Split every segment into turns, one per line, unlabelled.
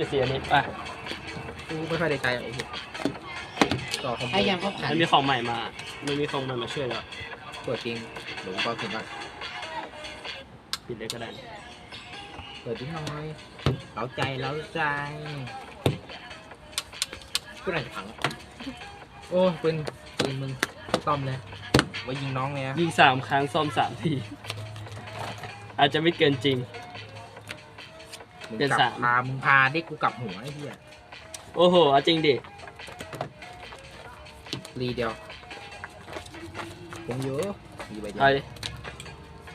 จะเสียนิดอะ
กูไม่ค่อยได้ใจอะไอ้เหี้ยต่อคอมโบ
ไอ้ยังก็ผ่าน
มันมีของใหม่มา มันมีของใหม่มาช่วยแล้ว
เปิดจริงหลงก็เห็นว่า
ปิดเลยก็ได้
เปิดทิ้งหน่อยเล้าใจเล้าใจกูน่าจะพังโอ้ปืนปืนมึงซ่อมเลยไว้ยิงน้องเลยนะ
ยิงสามครั้งซ่อมสามที อาจจะไม่เกินจริง
มึง
เป็น
กลั
สาม
พามึงพาเด็กกูกลับหัวไอ้เหี้ย
โอ้โหเอาจริงดิ
รีเดียวผมเยอะมีใบเดียว
เอาดิ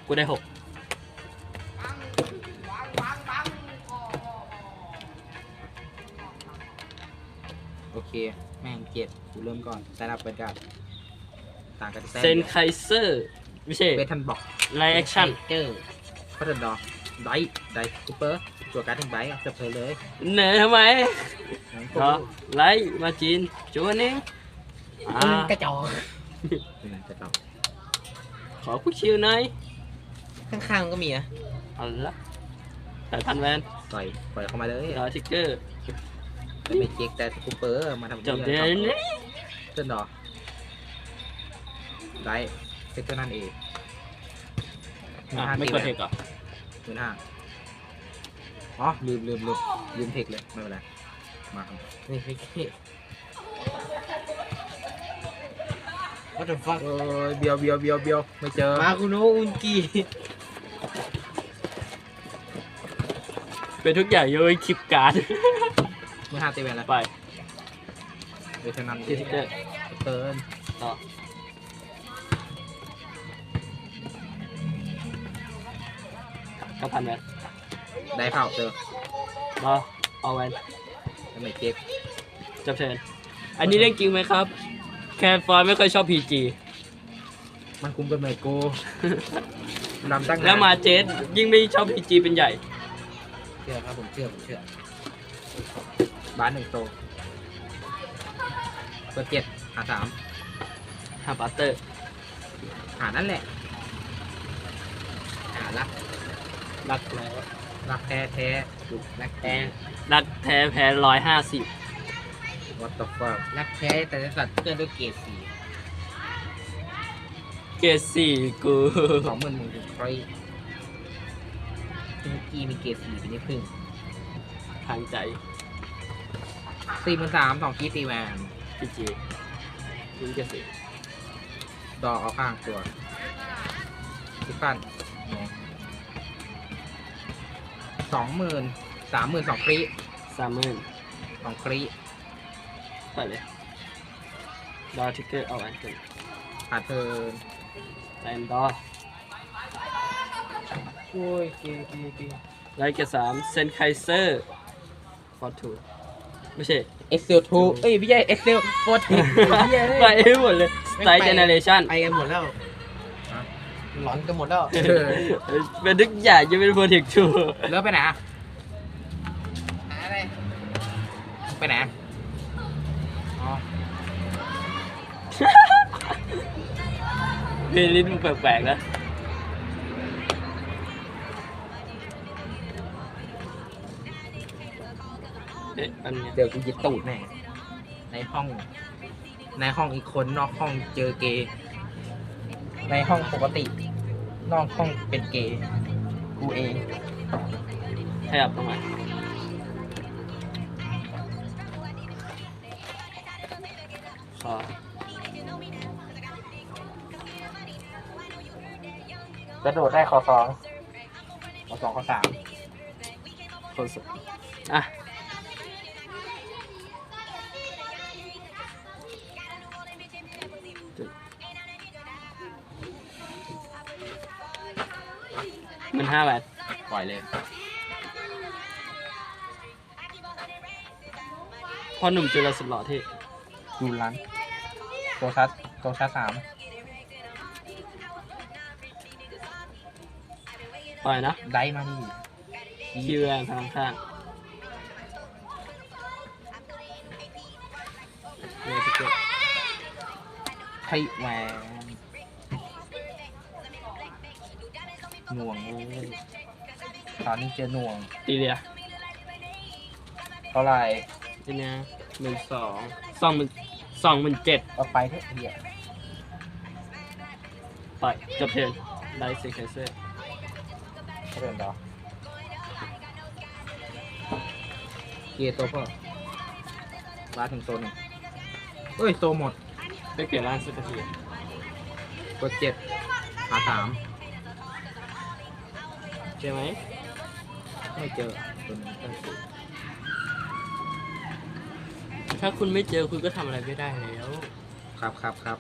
กูได้หก
โอเค แม่งเจ็ดกูเริ่มก่อนใช้รับเปิดการดต่างกันที่
เซนไคเซอร์ ไม่ใช่
เวทันบอก
ไลแอคชั่น
เจอ
พัฒนดอไดไดคูเปอร์ ตัวการ์ดทั้งใบเอาจะเพลเลย
เหนื่อยทำไม
งั้น
เหรอไลท์มาจีนจวนนึงอ่า
กระจอก
อืมจะต้อง
ขอคุกชิวหน่อย
ข้างๆก็มีนะ
เอาละสายพันแวน
ปล่อยปล่อยเข้ามาเลย
รอทิกเกอร์
ไม่เจ๊กแต่คูเปอร์มาทำ
จบเดือน
เนี้ต้นดอไดเซ็ตเท่านั้นเอง
อะไม่กดเทคเหรอ
หมื่นห้า อ๋อลืมลืมลืมลืมเทคเลย ไม่เป็นไร มาครับ
นี่ไม่ใช่ What the fuck
โอ้ยเบียวเบียวเบียวเบียวไม่เจอ
มาคุโนะอุนกี
เป็นทุกอย่างยกเว้นคลิปการ์ด
หมื่นห้าตีแวนแล้ว
ไป
เวทนั้น
ที่ทิกเกอร์
เติน
ต่อก็พันแวน
ได้เผาเจอ
รอเอาแวน
แล้วไม่เจ๊ก
จับเชิญอันนี้เรื่องจริงไหมครับ แคนฟอยไม่ค่อยชอบพีจี
มันคุมกันไหมกูนำตั้งนน
แล้วมาเจสยิ่งไม่ชอบพีจีเป็นใหญ่
เชื่อครับผมเชื่อผมเชื่อ
บ้านหนึ่งโตตัวเจ็ดหาสาม
หาปัตเตอร์
หานั่นแหละหารัก
รักแล้ว
รักแท้แท้จุดรักแท้
รักแท้แพ้ร้อยห้าสิบ
วัตถุฟ้า
รักแท้แต่จะสัตว์เกินด้วยเกรดสี
เกรดสี่กู
สองหมื่นหนึ่งถึงใคร
อุนกีมีเกรดสีเป็นที่พึ่ง
ทางใจ
สี่หมื่นสามสองคีตีแวน
พีจียิ่งเกรดสี่
ดอกเอาข้างตัวทุกขั้น สองหมื่นสามหมื่นสองครี
สามหมื่น
สองครี
ไปเลยดอทิกเกอร์เอาอันกัน
หาเทิร์น
แลนดอ
โอ้ยเกย์เกย์เกย์
ไลท์เกรดสามเซนไคเซอร์ฟอร์ทูไม่ใช่
เอ็กเซลทูเอ้ยไม่ใช่เอ็กเซลโฟร์ที
ไปให้หมดเลยสไตล์เจเนเรชั่น
ไปกันหมดแล้ว หลอนกันหมดแล้ว
เป็นทุกอย่างจะเป็นโปรเทคชู
เลิกไปไหนอะ
อะไร
ไปไหนอ๋อ
เพลย์ลิสต์มันแปลกๆนะเอ๊ะอันเนี้ย
เดี๋ยวกูยึดตูดแน่ในห้อง ในห้องอีกคนนอกห้องเจอเกย์ ในห้องปกติ นอกห้องเป็นเกย์กูเอง
ขยับตรงไหนขอก
ระโดดได้ขอสองขอสองขอสาม
คนสุดอะ นห้าบาท
ปล่อยเลย
พอหนุ่มจุลสุดหล่อที่
ดูรันตัวชัดตัวชัดสาม
ปล่อยนะ
ได้มาดิ
คิวแรงทางข้างเรือทิเก็ต
ไทยแหวน หน่วงเลยตอนนี้เจอหน่วง
ตีเรีย
ท่าไหร่
ทีเนี้ยหมื่นสองสองหมื่นสองหมื่นเจ็ด
เอาไปเถอะเฮีย
ปล่อยจบเทิร์นได้เซคเซอร์
เดินดอเกียร์ตัวพ่อลาถึงโซนหนึ่งเอ้ยโซหมด
ได้เปลี่ยนร่างสักที
กดเจ็ดหาสาม
ใช่ไหม
ไม่เจอตัวนี้ก็คือ
ถ้าคุณไม่เจอคุณก็ทำอะไรไม่ได้แล้ว
ครับครับครับ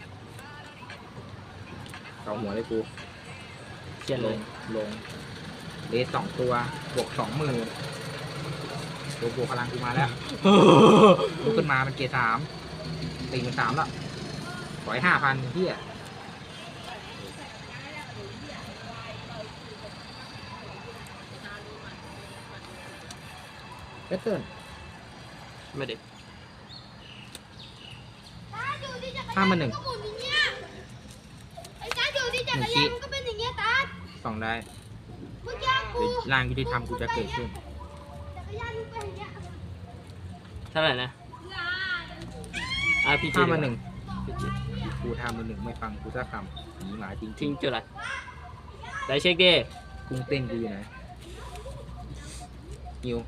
เกาหัวเลยกู
เขียน
ล
เลย
งลงเลสสองตัวบวกสองหมื่นตัวบวกพลังกูมาแล้วลุกขึ้นมาเป็นเกียร์สามสี่เป็นสามแล้วปล่อยห้าพันเฮีย เบสเติร์น
ไม่ได้
ห้ามาหนึ่ง
ก็หมุนอย่างเงี้ยไอ้จ้าอยู่ที่จักรยานมันก็เป็นอย่างเงี้ยตา
สองได้
เมื่อกี้กู
หรือร่างยุติธรรมกูจะเกิดขึ้น
จักรยานมันเป็นอย่างเงี้ย
เท่าไหร่นะอาพีจี
ห้ามาหนึ่งกูทำมาหนึ่งไม่ฟังกูจะคำหนีหมาจริง
ทิ้งจุดละได้เช็คดิ
ๆกุ้งเต้นกูอยู่ไหนนิว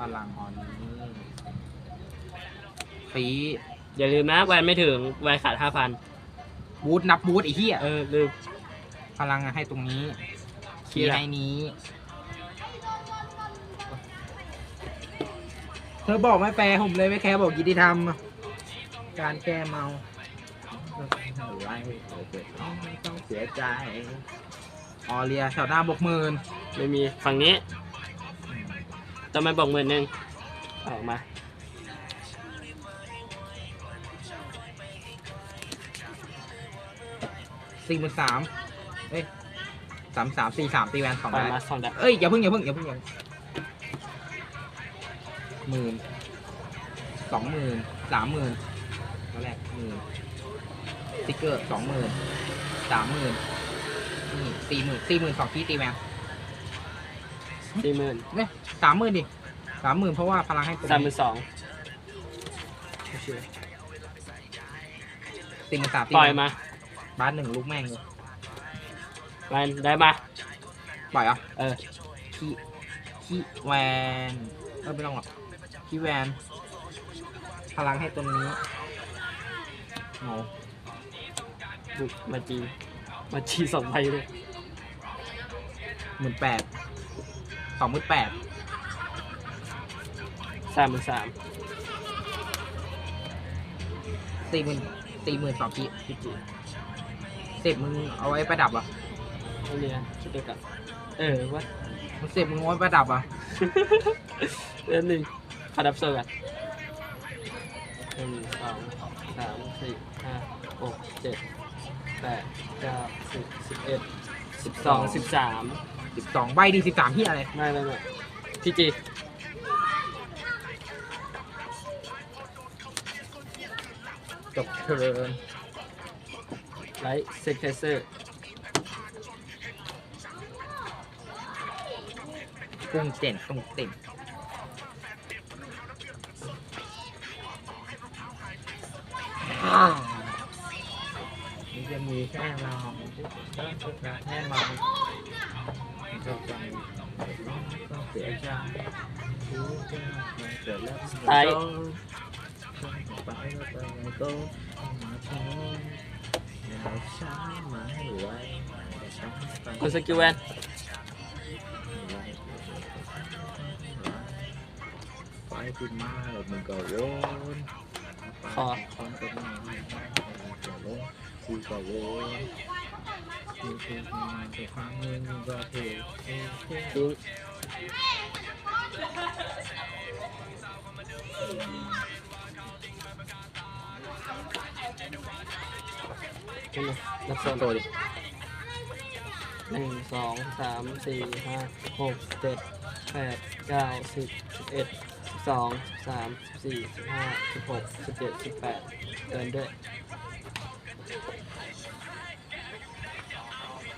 พลังออนนี้ฟี
อย่าลืมนะแวนไม่ถึงแวนขาดห้าพัน
บูทนับบูทไอ้เหี้ย
เออลืม
พลังอะให้ตรงนี้
คี
คี
ย์
ย์
ละ
ให้นี้ เธอบอกไม่แปลผมเลยไม่แค่บอกยินดีทำการแก้เมาไว้ไม่ต้องเสียใจออเรียแถวหน้าบกหมื่น
ไม่มีฝั่งนี้ ต้องมาบอกหมื่นหนึ่งออกมา
สี่หมื่นสามเอ้ยสามสามสี่สามตีแวนสอง
ปล่อย
ได้
มาสองดับ
เอ้ยอย่าเพิ่งอย่าเพิ่งอย่าเพิ่งอย่าหมื่นสองหมื่นสามหมื่นแล้วแรกหมื่นสติ๊กเกอร์สองหมื่นสามหมื่นนี่สี่หมื่นสี่หมื่นสองที่ตีแวน
สี่หมื่น
เนี่ยสามหมื่นดิสามหมื่นเพราะว่าพลังให้ตัว
สามหมื่
นี้
นสอง
สี่หมื่นสามตี
ปล่อย
แวน
มา
บ้านหนึ่งลูกแม่งเลย
แวนได้มา
ปล่อยเหรอะ
เออ
ขี้ขี้แวนเออไม่ต้องหรอกขี้แวน พลังให้ตัวนี้เงา
บุกมาจีมาจีสองใบเลย
หมื่นแปด สองหมื่นแปด
สามหมื่นสาม
สี่หมื่นสี่หมื่นสองที
พีจี
เสร็จมึงเอาไว้ประดับอะ
ไม่เรียนคิดดูกันเออว่า
มึงเสร็จมึงเอาไว้ประดับอะ
เรื่องหนึ่งขอดับโซ่กันหนึ่งสองสามสี่ห้าหกเจ็ดแปดเก้าสิบสิบเอ็ดสิบสองสิบสาม
สิบสองใบดีสิบสามที่อะไร
ไม่ไม่ไม่พีจี
จบเทิร์น
ไลท์เซกเซอร์
กุ้งเจ่นตุ้งเต็มนี่จะมีแค่เราแค่เรา เกิดแล้ว
ไลท์
ไปแล้วไปไหนก็มาทองเราช้ามาให้ไวช้าไป
กดสกิลแวน
ไปขึ้นมาแล้วมึงก็วนคอนก็มาก็วนกูก็วนกูคือมาแต่ครั้งนึงก็เท
ทิ้ง ขึ้นมานับโซน
โตดิ
หนึ่งสองสามสี่ห้าหกเจ็ดแปดเก้าสิบสิบเอ็ดสิบสองสิบสามสิบสี่สิบห้าสิบหกสิบเจ็ดสิบแปดเดินด้วย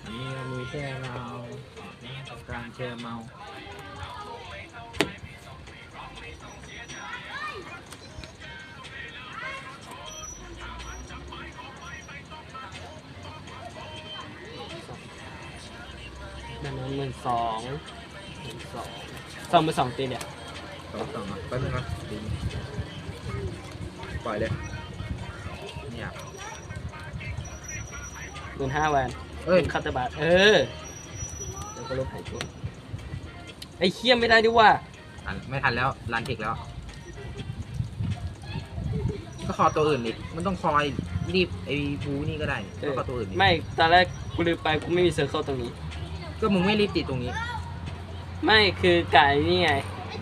อันนี้มีแค่เราต้องการเชื่อเมา
สองหมื่นสองสองหมื่นสองตีเนี่ย
สองสองอะแป๊บนึงนะดีปล่อยเลยเนี่ย
หมื่นห้าแวน
เอ้ย
คาตาบาทเออเดี๋ยวก็ลบหายตัวไอ้เคี้ยไม่ได้ดิว่า
ทันไม่ทันแล้วรันเทคแล้ว ก็คอตัวอื่นดิมันต้องคอยรีบไอ้บูนี่ก็ได้นี่ก็คอตัวอื่นดิ
ไม่ตอนแรกกูลืมไปกูไม่มีเซอร์เคิลตรงนี้
ก็มึงไม่รีบติดตรงนี้
ไม่คือกายนี่ไง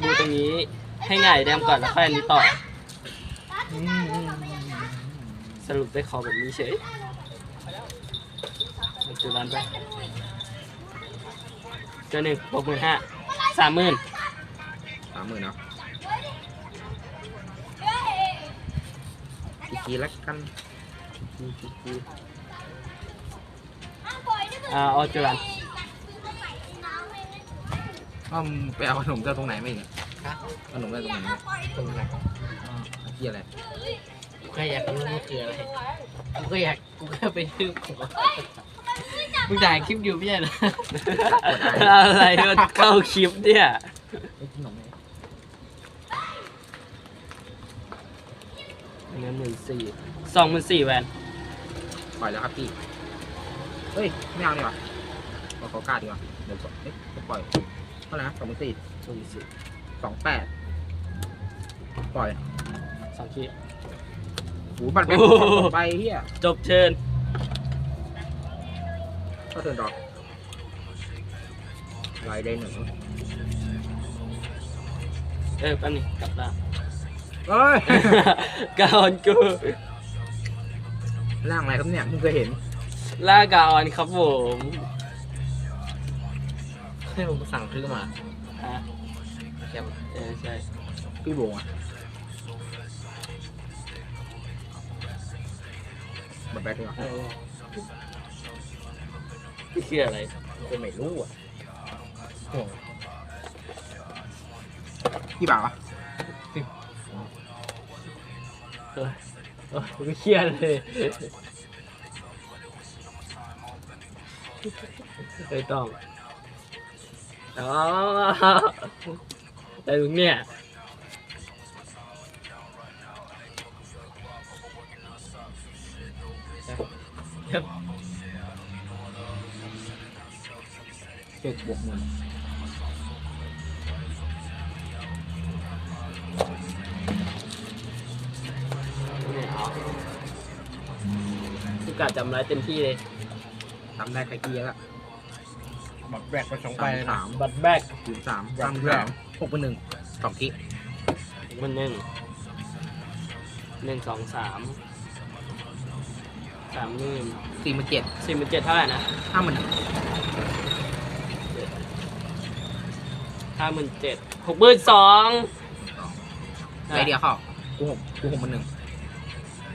ดูตรงนี้ให้ง่ายแดมก่อนแล้วค่อยอันนี้ต่อ สรุปได้คอแบบนี้เฉยเอาจุดนั้นไปเจอหนึ่งหกหมื่นห้าสามหมื่น
สามหมื่นเนาะอีกทีละกัน
อ่าเอาจุดนั้น
อ้อมไปเอาขนมเจ้าตรงไหนไม่อีกอะ
ฮะ
ขนมเจ้าตรงไหน
ตรงไหน
อ้าวไอ้เหี้ยอะไร
กูแค่อยากรู้มันคืออะไร กูก็อยาก กูแค่ไปซื้อของมึงถ่ายคลิปอยู่ไม่ใช่เหรอ
อะไรมันเข้าคลิปเนี่ย
ไอ้ขนมไหน
อันนี้หมื่นสี่สองหมื่นสี่แวน
ปล่อยแล้วครับพี่เฮ้ยไม่เอาดีกว่าขอขอกล้าดีกว่าเดี๋ยวก่อนเอ๊ะจะปล่อย เท่าไหร่นะสองหมื่นสี่
สองหมื่นสี่
สองแปดปล่อย
สองขีด
หูบัตรแบง
โอ้
ค์
โห
สองใบเฮีย
จบเชิญ
ก็เทิร์นดอกลายได้หนึ่ง
เออแป๊บนึงกลับละ
เอ้ย
กาออนกู
ร่างอะไรครับเนี่ยมึงเคยเห็น
ล่ากาออนครับผม
ให้ผมสั่งซื้อมา
ฮะ
แคม
เออใช่
พี่โบอะบัตรแบงค์ดีกว่า
เออนี่คืออะไร
กูไม่รู้อะโอ้
กี่บาทวะ
เออเออกูเครียดเลยไม่ต้อง อ๋อแต่มึงเนี่ย
เจ็ดบวกหนึ่ง
ไม่เอากูกะจำไรเต็มที่เลย
ทำได้ใครเกี้แล้ว
บัตรแบกไปสองใบ
สาม
เลยนะ
สาม
บัตรแบก
ศูนย์สาม
บั
สา
ต
ม
รแบ
สากมหกเป็นหนึ่งสองกิ๊ก
มันหนึ่งหนึ่งสองสามสามหมื่น
สี่หมื่นเจ็ด
สี่หมื่นเจ็ดเท่าไหร่นะ
ห้าหมื่น
ห้าหมื่นเจ็ดหกหมื่นสอง
ไรเดียวเข้ากูหกกูหกเป็นหนึ่ง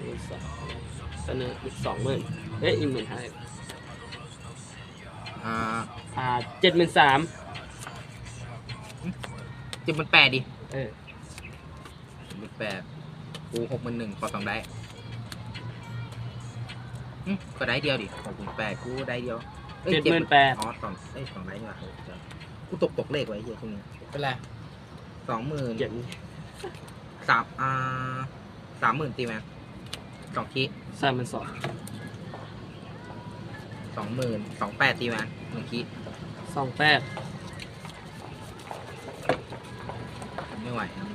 หมื่นสองเสนออีกสองหมื่นเอ้ยอีกหมื่นห้า
อ่า
อ่าเจ็ดหมื่นสาม
เจ็ดหมื่นแปดดิ
เออ
เจ็ดหมื่นแปดกูหกเป็นหนึ่งขอสองได้อืมก็ได้เดียวดิหกหมื่นแปดกูได้เดียวอ้ย
เจ็ดหมื่นแปด
อ๋อสองเอ้ยสองได้ดีกว่าเออเดี๋ยวกูตกตกเลขไว้เฮียช่วงนี้
เป็นไร
สองหมื่น
เจ็ด
สามอ่าสามหมื่นตีแมนสองคี
สามหมื่นสอง
สองหมื่นสองแปดตีแมนหนึ่งคี
สองแปด
ไม่ไหวครับ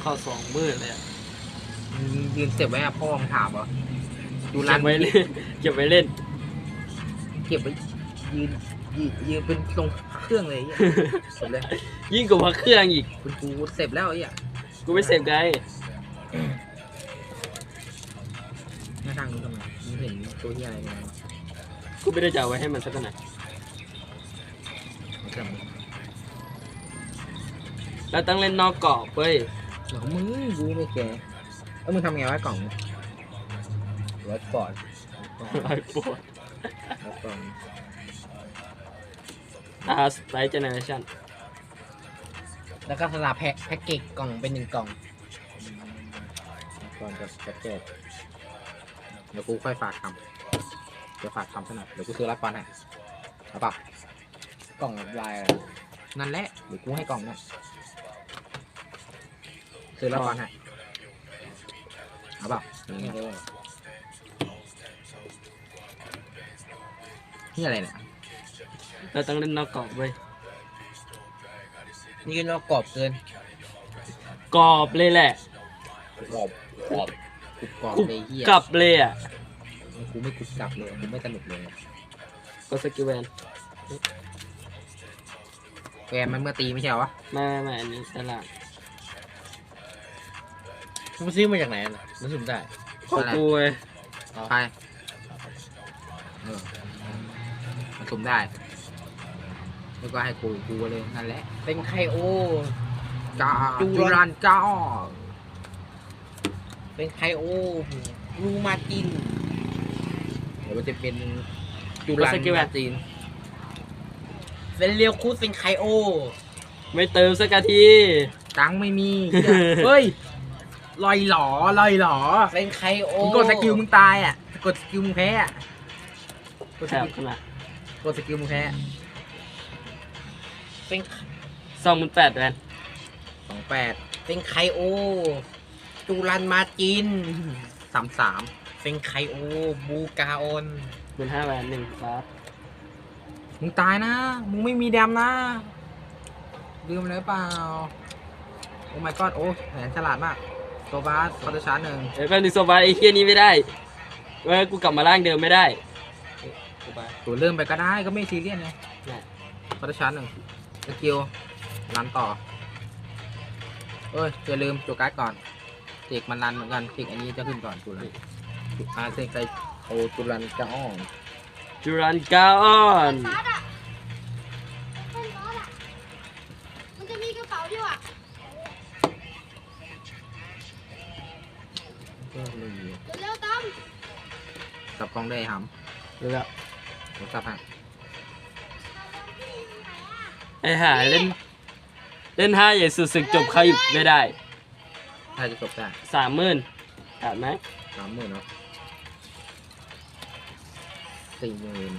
เข้าสองหมื่นเลยอะ
มึงยืนเสียบไว้อะพ่อมึงถามเหรอดู
เก็
ร้าน
บไว้เล่นเก็บไว้เล่น
เก็บไว้ยืนยืนยืนเป็นตรง เครื่องเลยไอ้เหี้ยเสร็จเลย
ยิ่งกว่าพระเครื่องอีก
คุณกูเสร็จแล้วไอ้เหี้ย
กูไม่เสพไง
หน้าทางนู้นทำไมมึงเห็นตัวที่อะไรไหมวะ
กูไม่ได้จะเอาไว้ให้มันสักขนาด
ไม่ใช่มึง
แล้วต้องเล่นนอกกรอบเว้ย
เดี๋ยวมึงกูไม่แกแล้วมึงทำไงไว้กล่องมึงไว้ก่อน
ไอ้ปวด
ไว้ก่อน
อ่าสไลด์เจเนอเรชั่น
แล้วก็สลับแพ็คแพ็กเกจกล่องเป็นหนึ่งกล่อง
ก่อนจะจะแจกเดี๋ยวกูค่อยฝากทำเดี๋ยวฝากทำซะหน่อยเดี๋ยวกูซื้อรับก่อนให้เอาเปล่าก
ล่องลายอะไร
นั่นแหละเดี๋ยวกูให้กล่องเนี่ยซื้อรับก่อนให้เอาเปล่า
ไม่
นี่
รู้
นี่อะไรเนี่ย
เราต้องเล่นนอกกรอบเว้ย
นี่ก็นอกกรอบเกิน
กรอบเลยแหละ
กรอบกรอบ
กูกรอบ
กรุบ
เลยเฮีย
กลับเลยอะ
กูไม่กรุบกลับเลยกูไม่สนุกเลย
ก็สกิลแวน
แกมมันเมื่อตีไม่ใช่เหรอวะ
ไม่ไม่ไม่อันนี้ตลาด
มึงซื้อมาจากไหนน่ะมันสุ่มได้
ของกูเว้ย
ใครเออมันสุ่มได้ แล้วก็ให้กูกูเลยนั่นแหละ
เป็นไคโอ
กา
จู
จู
รัน
รันกา
เป็นไคโอรูมาจิน
เดี๋ยวมันจะเป็น
จูรันมาจินเป็นเรียวคูดเป็นไคโอ
ไม่เติมสักที
ตังค์ไม่มีเหี้ยเฮ้ยลอยหลอลอยหลอ
เป็นไคโอ
มึงกดสกิลมึงตายอะ กดสกิลมึงแพ้อะ กดส
แถบ
กิล
ขึ้นมาก
ดสกิลมึงแพ้
เป็น
สองหมื่นแปดแวน
สองแปด
เป็นไคโอ จูรันมาจิน
สามสาม
เป็นไคโอ บูกาออน
หมื่นห้าแวนหนึ่งบาท
มึงตายนะ มึงไม่มีแดมนะ ลืมเลยเปล่า โอ้ my god โอ้แผนฉลาดมาก โซบาสคอร์ดชาร์จหนึ่ง
เอ้ยแป๊บนึงโซบาไอ้เฮียนี้ไม่ได้เว้ยกูกลับมาล่างเดิมไม่ได้โซบา
ตัวเริ่มไปก็ได้ก็ไม่ซีเรียสไง
ได้
คอร์ดชาร์จหนึ่ง สกิลรันต่อ เอ้ยอย่าลืมตัวการ์ดก่อนเอกมันรันเหมือนกันเอกอันนี้จะขึ้นก่อนจุลันอาเซกไซโอจุลันกาอ้อน
จูรันกาออน
บาสอะเป็นบาสอะมันจะมีกระเป๋าอยู่อะ
ก็เลย
เร็วๆตั้ม
สับกล้องได้ห
เดี๋ยวแล้วำ
ผมสับให้
ไอ้ห่าเล่น เล่นห้าใหญ่สุดศึกจบเขาอยู่ไม่ได้
ถ้าจะจบได้
สามหมื่นขาดไหม
สามหมื่นเนาะสี่หมื่น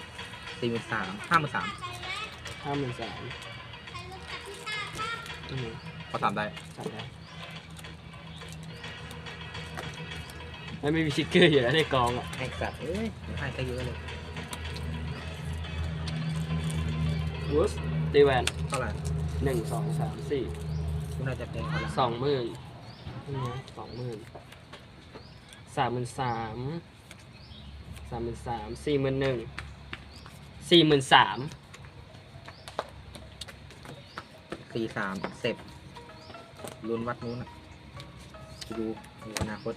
สี่หมื่นสามห้าหมื่นสาม
ห้าหมื่นสามอืม
พอสามได้
ขาดได้แล้วไม่มีชิคเกอร์อยู่แล้วในกองอะ
ไอ้สัตว์เอ้ยให้ซะเยอะเลย
วูส ตีแวน
เท่าไหร่
หนึ่งสองสามสี่
คุณน่าจะเป็นเท่าไหร่
สองหมื่นสองหมื่นสามหมื่นสามสามหมื่นสามสี่หมื่นหนึ่งสี่หมื่นสาม
สี่สามเสร็จลุ้นวัดนู้นอะดูดูอนาคต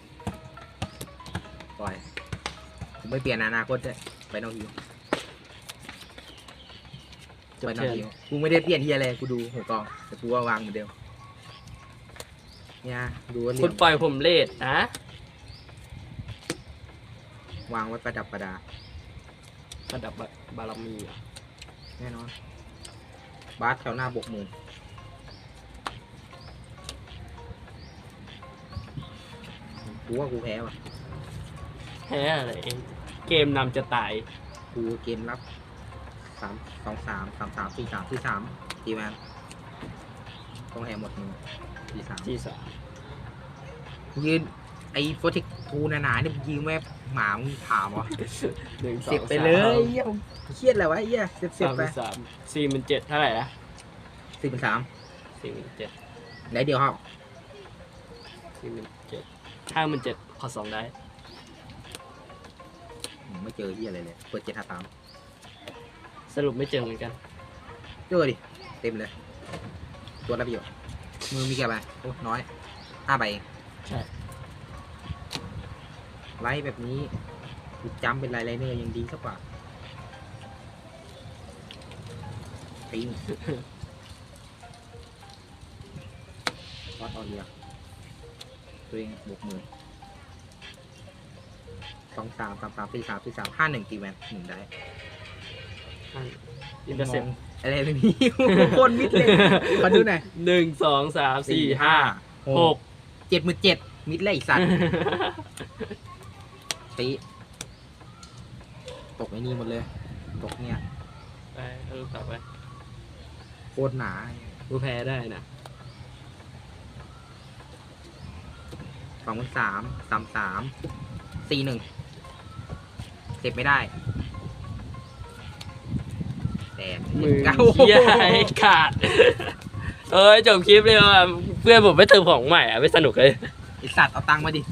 ปล่อย ผมไม่เปลี่ยนอนาคตเลยไปนอกฮิว
จบ
ไปนอ
เทิ
ก
ร์น
ฮิวกูไม่ได้เปลี่ยนเฮียอะไรกูดูหัวกองแต่กูว่าวางเหมือนเดิมเนี่ยดูว่าเหลี่
คุ
ย
ณ
ม
ปล่อยผมเลทนะ
วางไว้ประดับประดา
ระดับบารมีอะ
แน่นอนบาสแถวหน้าบวกหมื่นกูว่ากูแพ้ว่ะ
แพ้อะไรเองเกมนำจะตาย
กูเกมรับ สามสองสามสามสามสี่สามสี่สามตีแมนต้องแหหมดมือสี่สาม
ที่สาม
ยืนไอ้โปรเจกต์ทูหนาๆเนี่ยยืนแม่หมามึงถามวะ
หนึ่งสอง
เสียบไป
สาม
เลยเหี้ยเครียดอะไรวะไอ้เหี้ยเสียบเสียบ
สาม
ไป
สามสี่หมื่นเจ็ดเท่าไหร่นะ
สี่เป็นสาม
สี่หมื่นเจ็ด
ได้เดียวครับ
สี่หมื่นเจ็ดห้าหมื่นเจ็ดพอสองได้
อืมไม่เจอเหี้ยอะไรเลยเปิดเจ็ดห้าสาม
สรุปไม่เจอเหมือนกัน
เจอดิ เต็มเลย ตัวละประโยชน์มือมีแค่ใบโอ้น้อยห้าใบเอง
ใช่
ไลท์แบบนี้กูจำเป็นลายไลเนอร์ยังดีสักกว่าปิงวัดเอาเดียวตัวเองบวกมือสองสามสามสามสี่สามสี่สามห้าหนึ่งตีแวนหนึ่งได้
อินเตอร์เซ็ป
มองอะไรแบบนี้โคนมิดเลยขอดูหน่อย
หนึ่งสองสามสี่ห้าหก
เจ็ดหมื่นเจ็ดมิดเลยไอ้สัตว์ตีตกไอ้นี่หมดเลย ตกเนี่ย
ไปเอาลูกต่อไป
โคตรหนา
กูแพ้ได้นะ
สองพันสามสามสามสี่หนึ่งเสร็จไม่ได้ แต่
มือ
เก้า
เหี้ยให้ขาด เอ้ยจบคลิปเลยว่ะเพื่อนผมไม่เติมของใหม่อะไม่สนุกเลย
ไอสัตว์เอาตังค์มาดิ